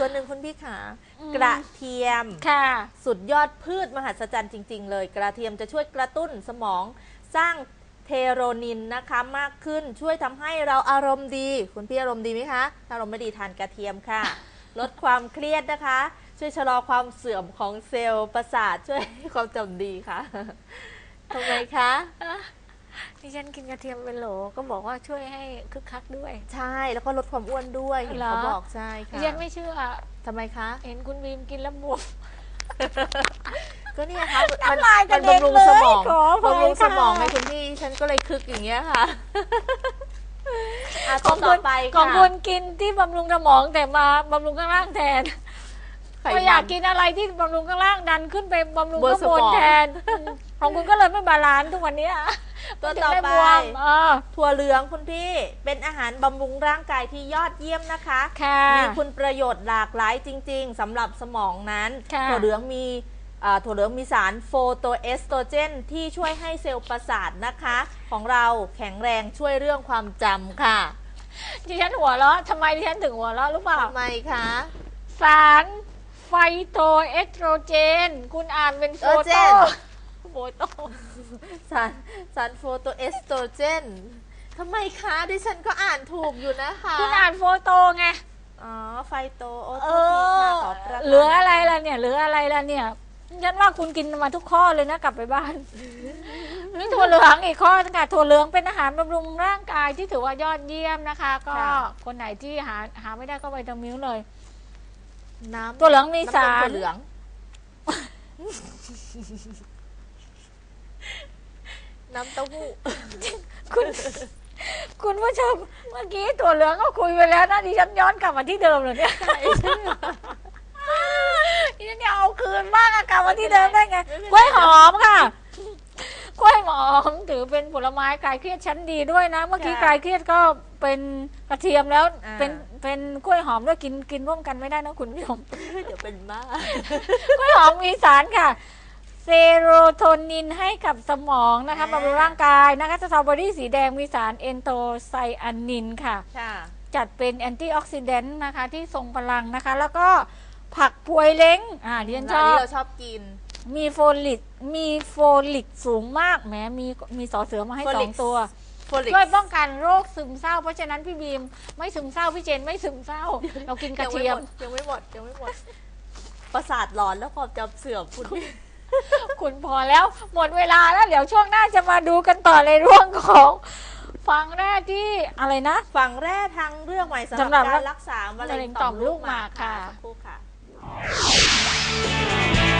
ตัวหนึ่งคุณพี่ขาอืมกระเทียมค่ะ สุดยอดพืชมหัศจรรย์จริง ๆ เลย กระเทียมจะช่วยกระตุ้นสมองสร้างเทโรนินนะคะมากขึ้นช่วยทำให้เราอารมณ์ดี คุณพี่อารมณ์ดีไหมคะถ้าอารมณ์ไม่ดีทานกระเทียมค่ะ ลดความเครียดนะคะ ช่วยชะลอความเสื่อมของเซลล์ประสาทช่วยให้ความจำดีค่ะทำไมคะ ดิฉันกินกระเทียมเป็นโหลก็บอกว่าช่วยให้คึกคักด้วย ใช่แล้วก็ลดความอ้วนด้วยเห็นเหรอเขาบอกใช่ดิค่ะฉันไม่เชื่อทำไมคะ เห็นคุณบีมกินแล้วบวม ก็เนี่ยค่ะมันน้ำลายกมัระนเด็นบำรุงเลยสมองขออภัยบำรุงสมองค่ะ ไงคุณพี่ฉันก็เลยคึกอย่างเงี้ยค่ะอะขต่อองคุต่อณไปของค่ะคุณกินที่บำรุงสมองแต่มาบำรุงข้างล่างแทนไขมันก็อยากกินอะไรที่บำรุงข้างล่างดันขึ้นไปบำรุงบนข้างสบมนองแทนอืมของคุณก็เลยไม่บาลานซ์ทุกวันเนี้ย ตัวถึงต่อได้ไปบวมเออ ถั่วเหลืองคุณพี่เป็นอาหารบำรุงร่างกายที่ยอดเยี่ยมนะคะค่ะมีคุณประโยชน์หลากหลายจริง ๆสำหรับสมองนั้นค่ะ ถั่วเหลืองมีอ่าถั่วเหลืองมีสารโฟโตเอสโตรเจน ที่ช่วยให้เซลล์ประสาทนะคะ ของเราแข็งแรงช่วยเรื่องความจำค่ะดิฉันหัวเราะทำไมดิฉันถึงหัวเราะรู้เปล่า ทำไมคะสารไฟโตเอสโตรเจน คุณอ่านเป็นโฟเออเจโต้น โฟโต้สารสารโฟโตเอสโตรเจนทำไมคะดิฉันก็อ่านถูกอยู่นะคะคุณอ่านโฟโตไง อ๋อ ไฟโตโอโทษทีค่ะขอประเหลืออะไรล่ะเนี่ยเหลืออะไรล่ะเนี่ยฉันว่าคุณกินมาทุกข้อเลยนะกลับไปบ้านนี่ถั่วเหลืองอีกข้อนึงค่ะถั่วเหลืองเป็นอาหารบำรุงร่างกายที่ถือว่ายอดเยี่ยมนะคะ ก็คนไหนที่หาหาไม่ได้ก็ไปตรงมิ้วเลย น้ำตัวเหลืองมีสารถั่วเหลือง น้ำเต้าหู้ คุณ คุณผู้ชมเมื่อกี้ถั่วเหลืองก็คุยไปแล้วนะดิฉันย้อนกลับมาที่เดิมเลยเนี่ยดิฉันจะเอาคืนบ้างอะกลับมาที่เดิมได้ไงกล้วยหอมค่ะกล้วยหอมถือเป็นผลไม้คลายเครียดชั้นดีด้วยนะ เมื่อกี้คลายเครียดก็เป็นกระเทียมแล้วเป็นเป็นกล้วยหอมด้วยกินกินร่วมกันไม่ได้นะคุณผู้ชมเดี๋ยวเป็นบ้ากล้วยหอมมีสารค่ะ เซโรโทนินให้กับสมองนะคะบำรุงร่างกายนะคะสตรอเบอรี่สีแดงมีสารเอนโทไซอานินค่ะ ค่ะจัดเป็นแอนตี้ออกซิเดนต์นะคะที่ทรงพลังนะคะ แล้วก็ผักพวยเล้งอ่าดิฉันชอันอนี้บเราชอบกิน มีโฟลิกมีโฟลิกสูงมากแหมมีมีสอเสือมาให้สอ Folix งตัว โฟลิก ช่วยป้องกันโรคซึมเศร้า เพราะฉะนั้นพี่บีมไม่ซึมเศร้า พี่เจนไม่ซึมเศร้า เรากินกระเทียม ยังไม่หมดยังไม่หมดประสาทหลอนแล้วความจำเสื่อมคุณพี่ คุณพอแล้วหมดเวลาแล้ว เดี๋ยวช่วงหน้าจะมาดูกันต่อในเรื่องของฟังแรกที่อะไรนะ ฝั่งแรกทางเรื่องใหม่สำสำหหรัรับบการรักษามะมะเร็เร็งงต่ต่ออมมลูลูกกหหมามากกค่ะค่ะสักครู่ค่ะ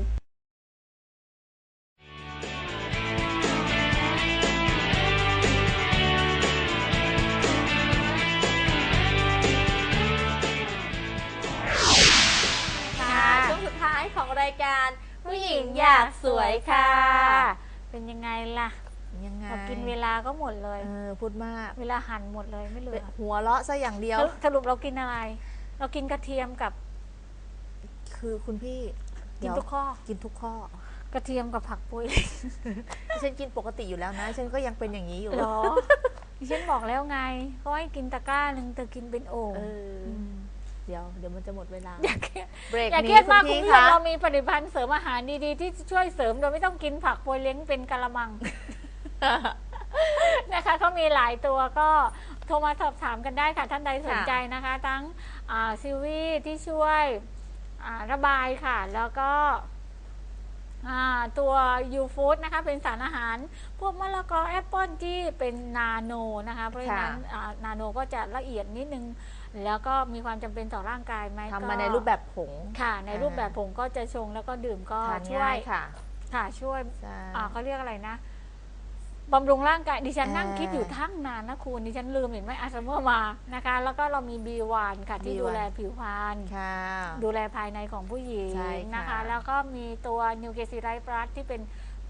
ผู้หญิงอยากสวยค่ะ เป็นยังไงล่ะยังไงเรากินเวลาก็หมดเลย เออพูดมาก เวลาหั่นหมดเลยไม่เหลือ หัวเราะซะอย่างเดียวสรุปสรุปเรากินอะไร เรากินกระเทียมกับ คือคุณพี่กินเดี๋ยวทุกข้อ กินทุกข้อ กระเทียมกับผักปุ้ยดิฉันกินปกติอยู่แล้วนะ ฉันก็ยังเป็นอย่างนี้อยู่เหรอดิฉันบอกแล้วไงเขาให้กินตะกร้าหนึ่งแต่กินเป็นโอ่ง เอออมเดี๋ยวเดี๋ยวมันจะหมดเวลา อย่าเครียดเบรกอย่าเคนี้รียดคุมากณคุณพี่ผู้ชมคะ เรามีผลิตภัณฑ์เสริมอาหารดีๆ ที่ช่วยเสริมโดยไม่ต้องกินผักโปรยเล้งเป็นกะละมัง นะคะเขามีหลายตัวก็โทรมาสอบถามกันได้ค่ะ ท่านใดสนใจนะคะ ทั้งอ่าซิวีที่ช่วยอ่าระบายค่ะ แล้วก็อ่าตัวยูฟู้ดนะคะ เป็นสารอาหาร พวกมะละกอแอปเปิลที่เป็นนาโนนะคะ เพราะฉะนั้นอ่านาโนก็จะละเอียดนิดนึง แล้วก็มีความจำเป็นต่อร่างกายไหมทำก็มาในรูปแบบผง ค่ะ ในอ่ารูปแบบผงก็จะชงแล้วก็ดื่มก็ทานช่วง่ายยค่ะค่ะช่วยใช่ อ่าเขาเรียกอะไรนะบำรุงร่างกายดิฉันนั่งอ่าคิดอยู่ทั้งนานนะคุณดิฉันลืมเห็นไหมอาสเมอร์มานะคะ แล้วก็เรามี B1 ค่ะ ที่ B1 ดูแลผิวพรรณค่ะ ดูแลภายในของผู้หญิงใช่ค่ะนะคะ แล้วก็มีตัวนิวเกซิไรปลัสที่เป็น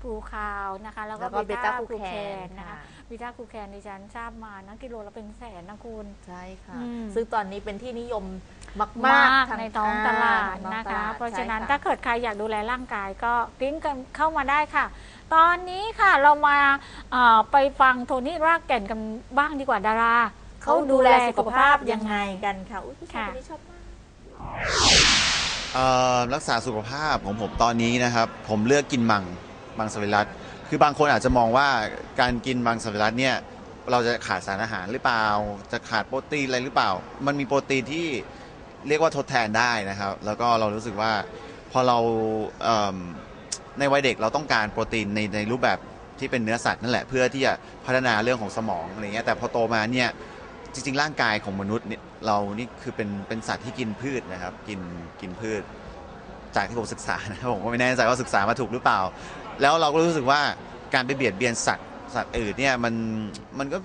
ปลูคาวนะคะ แล้วก็แล้วก็เบเบต้าต้าคูคูแคแคนนนะคะค่ะเบต้าคูแคนดิฉันทราบมานะกิโลละเป็นแสนนะคุณ ใช่ค่ะ อืม ซึ่งตอนนี้เป็นที่นิยมมากมากๆทในท้องตลาดท้องนะตคะลดเพราะฉะนั้นใช่ถ้าเกิดใครอยากดูแลร่างกายก็กลิ้งกันเข้ามาได้ค่ะ ตอนนี้ค่ะเรามาเอ่อไปฟังโทนี่รากแก่นกันบ้างดีกว่าดารา เขาดูแลสุขภาพยังไงกันค่ะอุ้ยผู้ชายคนนี้ชอบมาก เอ่อรักษาสุขภาพของผมตอนนี้นะครับ ผมเลือกกินมัง มังสวิรัตคือบางคนอาจจะมองว่าการกินมังสวิรัตเนี่ยเราจะขาดสารอาหารหรือเปล่า จะขาดโปรตีนอะไรหรือเปล่า มันมีโปรตีนที่เรียกว่าทดแทนได้นะครับ แล้วก็เรารู้สึกว่าพอเราเในวัยเด็กเราต้องการโปรตีนในในรูปแบบที่เป็นเนื้อสัตว์นั่นแหละเพื่อที่จะพัฒนาเรื่องของสมองอะไรเงี้ยแต่พอโตมาเนี่ยจริงๆ ร่างกายของมนุษย์เนี่ยเรานี่คือเป็นเป็นสัตว์ที่กินพืชนะครับ กินกินพืช จากที่ผมศึกษานะผมก็ไม่แน่ใจว่าศึกษามาถูกหรือเปล่า แล้วเราก็รู้สึกว่าการไปเบียดเบียนสัตว์สัตว์อื่นเนี่ยมันมันก็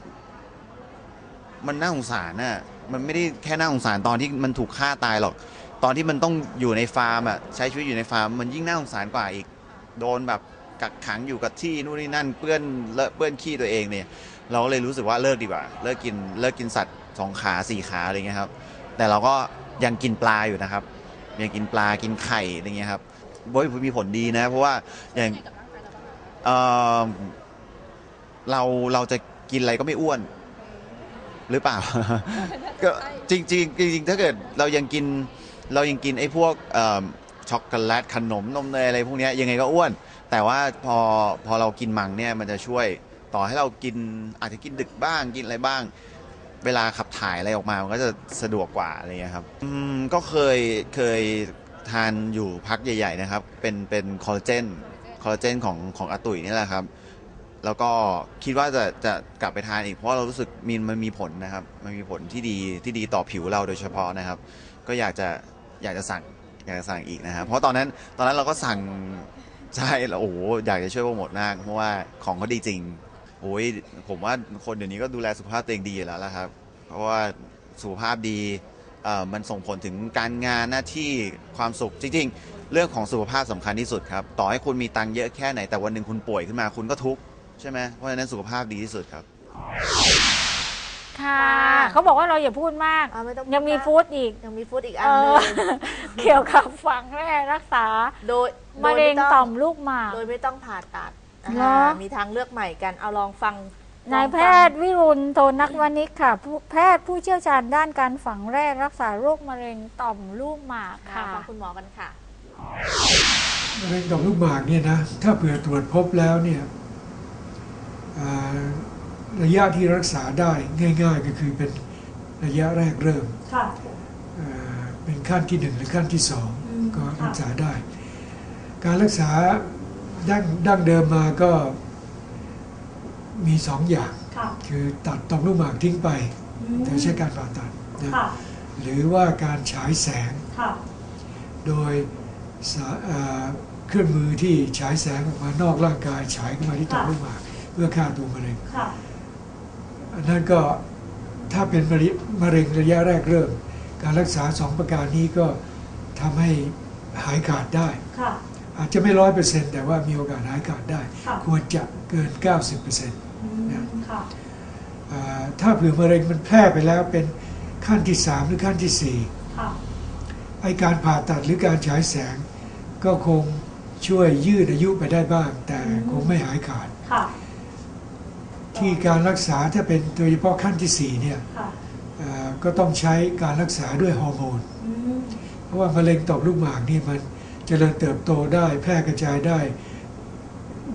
มันน่าสงสารน่ะมันไม่ได้แค่น่าสงสารตอนที่มันถูกฆ่าตายหรอก ตอนที่มันต้องอยู่ในฟาร์มอะใช้ชีวิตอยู่ในฟาร์มมันยิ่งน่าสงสารกว่าอีก โดนแบบกักขังอยู่กับที่นู่นนี่นั่นเปื้อนเลอะเปื้อนขี้ตัวเองเนี่ย เราก็เลยรู้สึกว่าเลิกดีกว่า เลิกกินเลิกกินสัตว์สองขาสี่ขาอะไรเงี้ยครับ แต่เราก็ยังกินปลาอยู่นะครับ ยังกินปลากินไข่อะไรเงี้ยครับโอ้ยมีผลดีนะ เพราะว่าอย่าง เอ่อเราเราจะกินอะไรก็ไม่อ้วน หรือเปล่า ก็จริงๆจริงๆถ้าเกิดเรายังกินเรายังกินไอ้พวกเอิ่มช็อกโกแลตขนมนมเนยอะไรพวกเนี้ยยังไงก็อ้วน แต่ว่าพอพอเรากินมังเนี่ยมันจะช่วยต่อให้เรากินอาจจะกินดึกบ้างกินอะไรบ้าง เวลาขับถ่ายอะไรออกมามันก็จะสะดวกกว่าอะไรเงี้ยครับอืมก็เคยเคยทานอยู่พักใหญ่ ๆ นะครับ เป็นเป็นคอลลาเจนคอ ลลาเจนของของอาตุยนี่แหละครับ แล้วก็คิดว่าจะจะกลับไปทานอีกเพราะเรารู้สึกมีมันมีผลนะครับ มันมีผลที่ดีที่ดีต่อผิวเราโดยเฉพาะนะครับ ก็อยากจะอยากจะสั่งอยากจะสั่งอีกนะครับเพราะตอนนั้นตอนนั้นเราก็สั่งใช่แล้วโอ้โหอยากจะช่วยโปรโมทมากเพราะว่าของเขาดีจริงโอ้ยผมว่าคนเดี๋ยวนี้ก็ดูแลสุขภาพตัวเองดีอยู่แล้วละครับ เพราะว่าสุขภาพดี มันส่งผลถึงการงานหน้าที่ความสุขจริงๆ เรื่องของสุขภาพสำคัญที่สุดครับ ต่อให้คุณมีตังค์เยอะแค่ไหนแต่วันหนึ่งคุณป่วยขึ้นมาคุณก็ทุกข์ใช่ไหมเพราะฉะนั้นสุขภาพดีที่สุดครับ ค่ะค่ะเขาบอกว่าเราอย่าพูดมาก อะไม่ต้องยังมีพูฟู้ดดอีกยังมีฟู้ดอีกอัเอนหนึองเกี่ยวกับฝังแร่รักษาโดยมะเร็งโดยไต่อมลูกหมาก โดยไม่ต้องผ่าตัดเหรออ่ามีทางเลือกใหม่กันเอาลองฟัง นายลองแพฟังทย์วิรุณโทนักวณิชค่ะผู้แพทย์ผู้เชี่ยวชาญด้านการฝังแร่รักษาโรคมะเร็งต่อมลูกหมากค่ะค่ะฟังคุณหมอกันค่ะมะเร็งต่อมลูกหมากเนี่ยนะถ้าเผื่อตรวจพบแล้วเนี่ยอ่าระยะที่รักษาได้ง่าย ๆ ก็คือเป็นระยะแรกเริ่มค่ะอ่าเป็นขั้นที่หนึ่งหรือขั้นที่สองอืมก็ค่ะรักษาได้ การรักษาดั้งดั้งเดิมมาก็ มีสองอย่าง ค่ะคือตัดต่อมลูกหมากทิ้งไปอืมโดยใช้การผ่าตัดนะค่ะ หรือว่าการฉายแสงค่ะ โดยสาอ่าเครื่องมือที่ฉายแสงออกมานอกร่างกายฉายเข้ามาที่ต่อมลูกหมากเพื่อฆ่าตัวมะเร็งค่ะ อันนั้นก็ถ้าเป็นมะเร็งมะเร็งระยะแรกเริ่ม การรักษาสองประการนี้ก็ทำให้หายขาดได้ ค่ะ อาจจะไม่ร้อยเปอร์เซ็นต์แต่ว่ามีโอกาสหายขาดได้ ค่ะ ควรจะเกิน 90เปอร์เซ็นต์อืมค่ะ ถ้าเผื่อมะเร็งมันแพร่ไปแล้วเป็นขั้นที่3หรือขั้นทีสี่ค่ะ4ไอการผ่าตัดหรือการฉายแสง ก็คงช่วยยืดอายุไปได้บ้าง แต่คงไม่หายขาดค่ะที่การรักษาถ้าเป็นโดยเฉพาะขั้นที่สี่เนี่ยค่ะเอ่อก็ต้องใช้การรักษาด้วยฮอร์โมนอืมเพราะว่ามะเร็งต่อมลูกหมากนี่มันเจริญเติบโตได้แพร่กระจายได้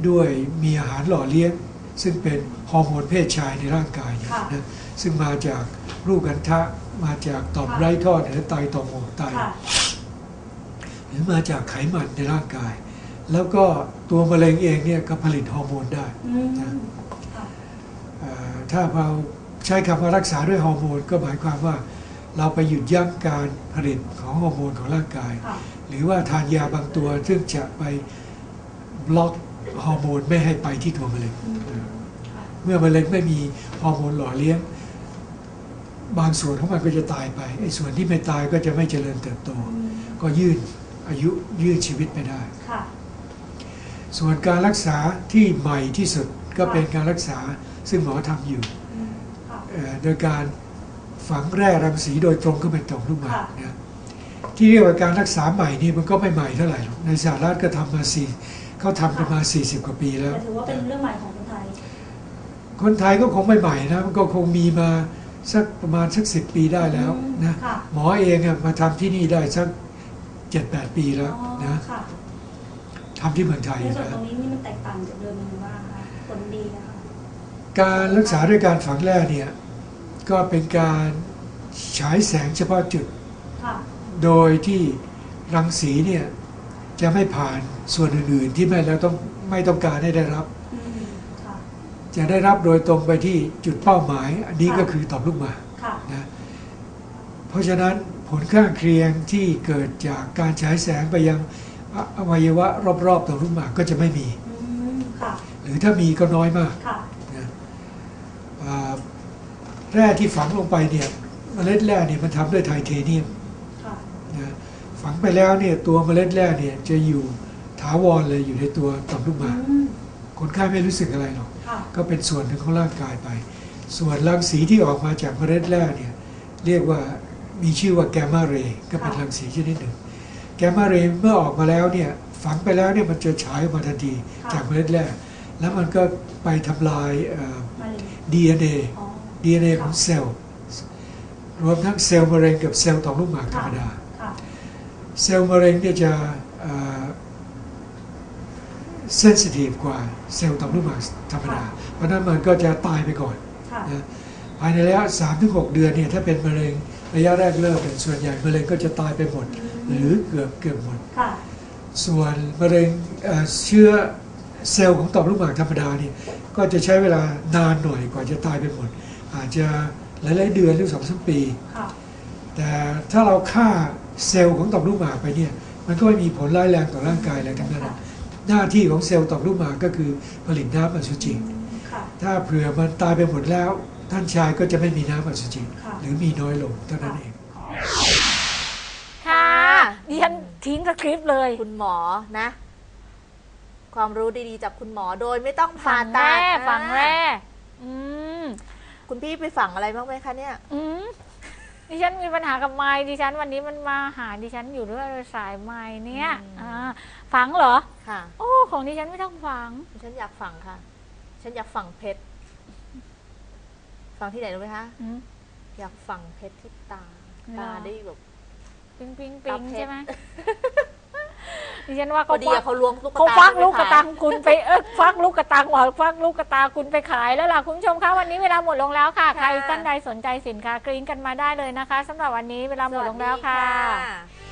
ด้วยมีอาหารหล่อเลี้ยง ซึ่งเป็นฮอร์โมนเพศชายในร่างกายอยู่นะซึ่งมาจากรูปกันทะมาจากต่อมไร้ท่อหรือไตต่อมหมวกไตค่ะหรือมาจากไขมันในร่างกาย แล้วก็ตัวมะเร็งเองเนี่ยก็ผลิตฮอร์โมนได้อืมค่ะเอ่อถ้าเราใช้คำว่ารักษาด้วยฮอร์โมนก็หมายความว่า เราไปหยุดยั้งการผลิตของฮอร์โมนของร่างกายค่ะหรือว่าทานยาบางตัวซึ่งจะไปบล็อก ฮอร์โมนไม่ให้ไปที่ตัวมะเร็งอืมค่ะเมื่อมะเร็งไม่มีฮอร์โมนหล่อเลี้ยง บางส่วนของมันก็จะตายไปไอ้ส่วนที่ไม่ตายก็จะไม่เจริญเติบโต ก็ยืดอายุยืดชีวิตไปได้ค่ะส่วนการรักษาที่ใหม่ที่สุดก็เป็นการรักษาซึ่งหมอทำอยู่อืมค่ะเอ่อโดยการฝังแร่รังสีโดยตรงเข้าไปต่อมลูกหมากค่ะนะที่เรียกว่าการรักษาใหม่นี่มันก็ไม่ใหม่เท่าไหร่หรอกในสหรัฐก็ทำมาสี่ เขาทำกันมา 40 กว่าปีแล้ว แต่ถือว่าเป็นเรื่องใหม่ของคนไทย คนไทยก็คงไม่ใหม่นะมันก็คงมีมาสักประมาณสักสิปีได้แล้วอืมนะค่ะ หมอเองอะมาทำที่นี่ได้สักเจ็ดแปดปีแล้วอ๋อนะค่ะทำที่เมืองไทยในส่วนนะ ตรงนี้นี่มันแตกต่างจากเดิมยังไงบ้างคะผลดีนะคะการรักษาด้วยการฝังแร่เนี่ยก็เป็นการฉายแสงเฉพาะจุด ค่ะ โดยที่รังสีเนี่ยจะไม่ผ่าน ส่วนอื่นๆที่ไม่เราต้องไม่ต้องการให้ได้รับอืมค่ะจะได้รับโดยตรงไปที่จุดเป้าหมาย อันนี้ค่ะก็คือต่อมลูกหมากค่ะนะเพราะฉะนั้นผลข้างเคียงที่เกิดจากการฉายแสงไปยังออวัยวะรอบๆต่อมลูกหมากก็จะไม่มีอืมค่ะหรือถ้ามีก็น้อยมากค่ะนะอ่าแร่ที่ฝังลงไปเนี่ยเมล็ดแร่เนี่ยมันทำด้วยไทเทเนียมค่ะนะฝังไปแล้วเนี่ยตัวเมล็ดแร่เนี่ยจะอยู่ ถาวรเลยอยู่ในตัวต่อมลูกหมากอืมคนไข้ไม่รู้สึกอะไรหรอกค่ะก็เป็นส่วนหนึ่งของร่างกายไป ส่วนรังสีที่ออกมาจากเมล็ดแร่เนี่ยเรียกว่ามีชื่อว่าแกมมาเรย์ก็เป็นค่ะรังสีชนิดหนึ่ง แกมมาเรย์เมื่อออกมาแล้วเนี่ยฝังไปแล้วเนี่ยมันจะฉายออกมาทันทีจากเมล็ดแร่แล้วมันก็ไปทำลายเอ่อมะเร็ง DNA อ๋อ DNA ของเซลล์รวมทั้งเซลล์มะเร็งกับเซลล์ต่อมลูกหมากธรรมดาค่ะเซลล์มะเร็งเนี่ยจะ เซนซิทีฟกว่าเซลล์ต่อมลูกหมากธรรมดา เพราะฉะนั้นมันก็จะตายไปก่อนค่ะนะภายในระยะ3-6 เดือนเนี่ยถ้าเป็นมะเร็งระยะแรกเริ่มเนี่ยส่วนใหญ่มะเร็งก็จะตายไปหมด หรือเกือบเกือบหมดค่ะส่วนมะเร็งเอ่อเชื้อเซลล์ของต่อมลูกหมากธรรมดาเนี่ยก็จะใช้เวลานานหน่อยกว่าจะตายไปหมด อาจจะหลายๆเดือนหรือสองสามปีค่ะแต่ถ้าเราฆ่าเซลล์ของต่อมลูกหมากไปเนี่ยมันก็ไม่มีผลร้ายแรงต่อร่างกายอะไรทั้งนั้นนะ หน้าที่ของเซลล์ต่อมลูกหมากก็คือผลิตน้ำอสุจิค่ะถ้าเผื่อมันตายไปหมดแล้ว ท่านชายก็จะไม่มีน้ำอสุจิค่ะหรือมีน้อยลงเท่านั้นเองค่ะดิฉันทิ้งสคริปต์เลยคุณหมอนะ ความรู้ดีๆจากคุณหมอโดยไม่ต้องผ่าฝังตัแร่ดฝังแร่อ่าอืมคุณพี่ไปฝังอะไรบ้างไหมคะเนี่ยอืม ดิฉันมีปัญหากับไม้ดิฉันวันนี้มันมาหาดิฉันอยู่ด้วยสายไม้เนี่ยอืม อ่าฝังเหรอ ค่ะ โอ้ ของดิฉันไม่ต้องฝัง ฉันอยากฝังค่ะ ฉันอยากฝังเพชร ฝังที่ไหนรู้ไหมคะ อืม อยากฝังเพชรที่ตา เหรอ ตาได้แบบ ปิงปิงตาปิงเพชรใช่ไหม ดิฉันว่าพเขาอดีฟัอะกเขาล้วงลูกเขาตาฟักขึ้นลูกไปกระขายตังคุณไปเออฟักลูกกระตังบอกฟักลูกกระตาคุณไปขายแล้วล่ะคุณผู้ชมคะวันนี้เวลาหมดลงแล้วค่ะ ใครท่านใดสนใจสินค้ากรี๊งกันมาได้เลยนะคะสำหรับวันนี้เวลาหมดลงแล้วค่ะสวัสดี